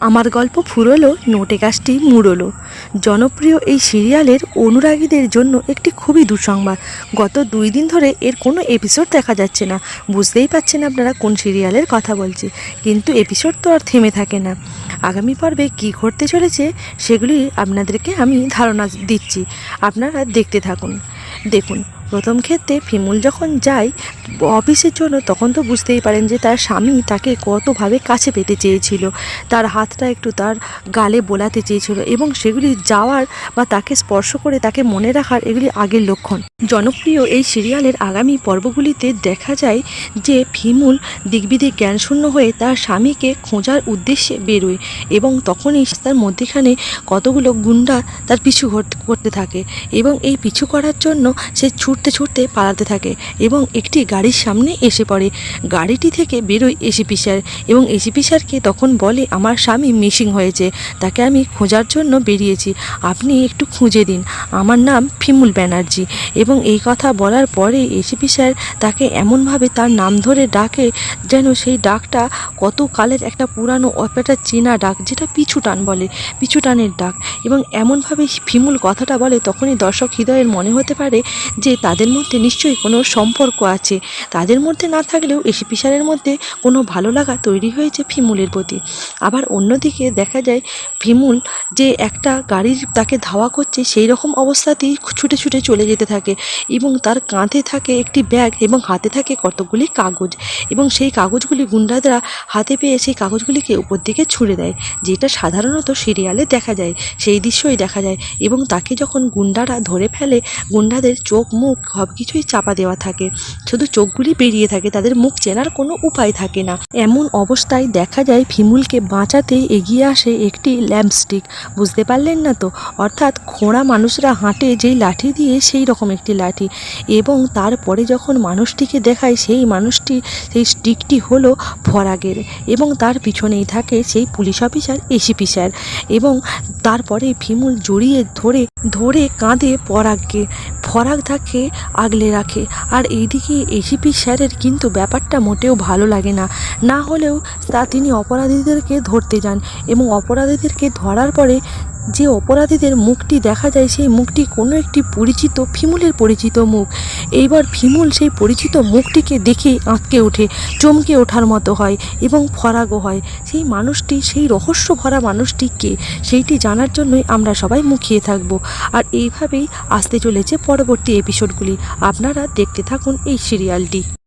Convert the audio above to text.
আমার গল্প ফুরলো, নোটে গাছটি মুড়লো। জনপ্রিয় এই সিরিয়ালের অনুরাগীদের জন্য একটি খুবই দুঃসংবাদ। গত দুই দিন ধরে এর কোনো এপিসোড দেখা যাচ্ছে না। বুঝতেই পারছেন আপনারা কোন সিরিয়ালের কথা বলছি। কিন্তু এপিসোড তো আর থেমে থাকে না। আগামী পর্বে কী ঘটতে চলেছে সেগুলি আপনাদেরকে আমি ধারণা দিচ্ছি। আপনারা দেখতে থাকুন। দেখুন প্রথম ক্ষেত্রে ফিমুল যখন যায়, অফিসের জন্য তখন তো বুঝতেই পারেন যে তার স্বামী তাকে কতভাবে কাছে পেতে চেয়েছিল। তার হাতটা একটু তার গালে বোলাতে চেয়েছিল এবং সেগুলি যাওয়ার বা তাকে স্পর্শ করে তাকে মনে রাখার এগুলি আগের লক্ষণ। জনপ্রিয় এই সিরিয়ালের আগামী পর্বগুলিতে দেখা যায় যে ফিমুল দিগবিদিক জ্ঞানশূন্য হয়ে তার স্বামীকে খোঁজার উদ্দেশ্যে বেরোয় এবং তখনই তার মধ্যেখানে কতগুলো গুন্ডা তার পিছু করতে থাকে এবং এই পিছু করার জন্য সে ছুটতে ছুটতে পালাতে থাকে এবং একটি গাড়ির সামনে এসে পড়ে। গাড়িটি থেকে বেরোয় এসিপি স্যার এবং এসিপি স্যারকে তখন বলে, আমার স্বামী মিসিং হয়েছে, তাকে আমি খোঁজার জন্য বেরিয়েছি। আপনি একটু খুঁজে দিন। আমার নাম ফিমুল ব্যানার্জি। এবং এই কথা বলার পরে এসিপি স্যার তাকে এমনভাবে তার নাম ধরে ডাকে যেন সেই ডাকটা কত কালের একটা পুরানো একটা চেনা ডাক, যেটা পিছু টান বলে, পিছু টানের ডাক। এবং এমনভাবে ফিমুল কথাটা বলে, তখনই দর্শক হৃদয়ের মনে হতে পারে যে তাদের মধ্যে নিশ্চয়ই কোনো সম্পর্ক আছে। তাদের মধ্যে না থাকলেও এসিপি স্যারের মধ্যে কোনো ভালো লাগা তৈরি হয়েছে ফিমুলের প্রতি। আবার অন্যদিকে দেখা যায়, ফিমুল যে একটা গাড়ির তাকে ধাওয়া করছে, সেই রকম অবস্থাতেই ছুটে ছুটে চলে যেতে থাকে এবং তার কাঁধে থাকে একটি ব্যাগ এবং হাতে থাকে কতগুলি কাগজ এবং সেই কাগজগুলি গুন্ডাদরা হাতে পেয়ে সেই কাগজগুলিকে উপর দিকে ছুঁড়ে দেয়, যেটা সাধারণত সিরিয়ালে দেখা যায়। সেই দৃশ্যই দেখা যায় এবং তাকে যখন গুন্ডারা ধরে ফেলে, গুন্ডাদের চোখ মুখ সব কিছুই চাপা দেওয়া থাকে। শুধু চোখগুলি বেরিয়ে থাকে, তাদের মুখ চেনার কোনো উপায় থাকে না। এমন অবস্থায় দেখা যায় ভিমুলকে বাঁচাতে এগিয়ে আসে একটি ল্যাম্পস্টিক। বুঝতে পারলেন না তো? অর্থাৎ খোঁড়া মানুষরা হাঁটে, যেই লাঠি দিয়ে সেই রকম একটি লাঠি। এবং তারপরে যখন মানুষটিকে দেখায়, সেই মানুষটি, সেই স্টিকটি হলো ফরাগের। এবং তার পিছনেই থাকে সেই পুলিশ অফিসার এসিপি স্যার এবং তারপরে ভিমুল জড়িয়ে ধরে ধরে কাঁধে পরাগকে ফরাগ তাকে আগলে রাখে। আর এইদিকে এসিপি স্যারের কিন্তু ব্যাপারটা মোটেও ভালো লাগে না। না হলেও তা তিনি অপরাধীদেরকে ধরতে যান এবং অপরাধীদেরকে ধরার পরে যে অপরাধীদের মুখটি দেখা যায় সেই মুখটি কোনো একটি পরিচিত ফিমুলের পরিচিত মুখ। এইবার ফিমুল সেই পরিচিত মুখটিকে দেখেই আঁতকে ওঠে, চমকে ওঠার মতো হয় এবং ফরাগও হয়। সেই মানুষটি, সেই রহস্য ভরা মানুষটি কে? সেইটি জানার জন্যই আমরা সবাই মুখিয়ে থাকব। আর এইভাবেই আসতে চলেছে পরবর্তী এপিসোডগুলি আপনারা দেখতে থাকুন এই সিরিয়ালটি